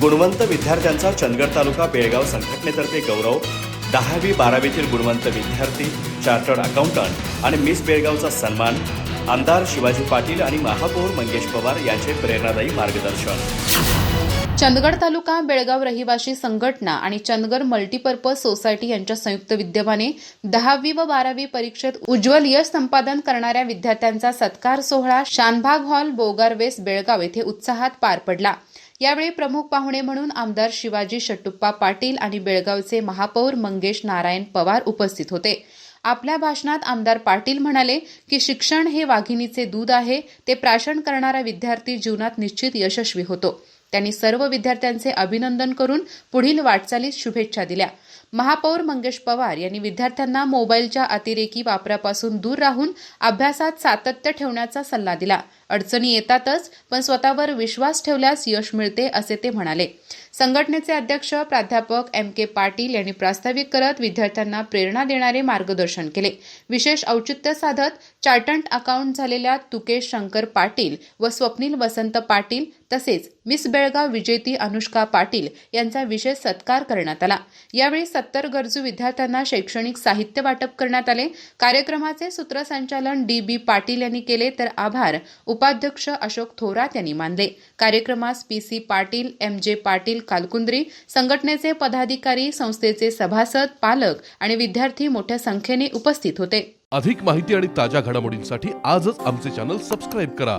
गुणवंत विद्यार्थ्यांचा चंदगड तालुका बेळगाव संघटनेतर्फे गौरव दहावी बारावीतील गुणवंत विद्यार्थी चार्टर्ड अकाउंटंट आणि मिस बेळगावचा सन्मान आमदार शिवाजी पाटील आणि महापौर मंगेश पवार यांचे प्रेरणादायी मार्गदर्शन. चंदगड तालुका बेळगाव रहिवासी संघटना आणि चंदगड मल्टीपर्पज सोसायटी यांच्या संयुक्त विद्यमाने दहावी व बारावी परीक्षेत उज्ज्वल यश संपादन करणाऱ्या विद्यार्थ्यांचा सत्कार सोहळा शानभाग हॉल बोगारवेस बेळगाव येथे उत्साहात पार पडला. यावेळी प्रमुख पाहुणे म्हणून आमदार शिवाजी शट्टुप्पा पाटील आणि बेळगावचे महापौर मंगेश नारायण पवार उपस्थित होते. आपल्या भाषणात आमदार पाटील म्हणाले की शिक्षण हे वाघिणीचे दूध आहे. ते प्राशन करणारा विद्यार्थी जीवनात निश्चित यशस्वी होतो. त्यांनी सर्व विद्यार्थ्यांचे अभिनंदन करून पुढील वाटचालीस शुभेच्छा दिल्या. महापौर मंगेश पवार यांनी विद्यार्थ्यांना मोबाईलच्या अतिरेकी वापरापासून दूर राहून अभ्यासात सातत्य ठेवण्याचा सल्ला दिला. अडचणी येतातच पण स्वतःवर विश्वास ठेवल्यास यश मिळते असे ते म्हणाले. संघटनेचे अध्यक्ष प्राध्यापक एम के पाटील यांनी प्रास्ताविक करत विद्यार्थ्यांना प्रेरणा देणारे मार्गदर्शन केले. विशेष औचित्य साधत चार्टंट अकाउंट झालेल्या तुकेश शंकर पाटील व स्वप्नील वसंत पाटील तसेच मिस बेळगाव विजेती अनुष्का पाटील यांचा विशेष सत्कार करण्यात आला. यावेळी सत्तर गरजू विद्यार्थ्यांना शैक्षणिक साहित्य वाटप करण्यात आले. कार्यक्रमाचे सूत्रसंचालन डी बी पाटील यांनी केले तर आभार. उपाध्यक्ष अशोक थोरात यांनी मानले. कार्यक्रमास पी सी पाटील एम जे पाटील कालकुंद्री संघटनेचे पदाधिकारी संस्थेचे सभासद पालक आणि विद्यार्थी मोठ्या संख्येने उपस्थित होते. अधिक माहिती आणि ताज्या घडामोडींसाठी आजच आमचे चॅनल सबस्क्राईब करा.